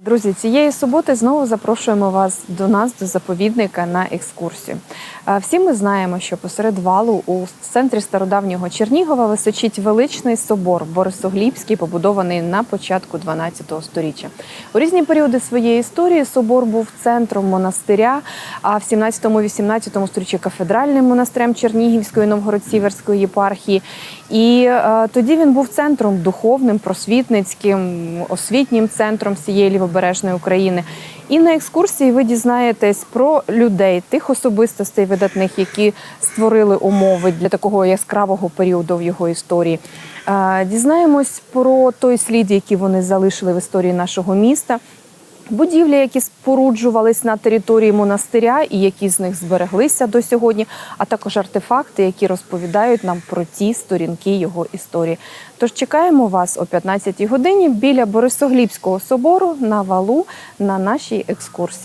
Друзі, цієї суботи знову запрошуємо вас до нас, до заповідника, на екскурсію. Всі ми знаємо, що посеред валу у центрі стародавнього Чернігова височить величний собор Борисоглібський, побудований на початку 12 століття. У різні періоди своєї історії собор був центром монастиря, а в 17-18 столітті кафедральним монастирем Чернігівської Новгород-Сіверської єпархії. І е, тоді він був центром духовним, просвітницьким, освітнім центром всієї лівобережної України. І на екскурсії ви дізнаєтесь про людей, тих особистостей видатних, які створили умови для такого яскравого періоду в його історії. Дізнаємось про той слід, який вони залишили в історії нашого міста. Будівлі, які споруджувались на території монастиря і які з них збереглися до сьогодні, а також артефакти, які розповідають нам про ті сторінки його історії. Тож чекаємо вас о 15-й годині біля Борисоглібського собору на валу на нашій екскурсії.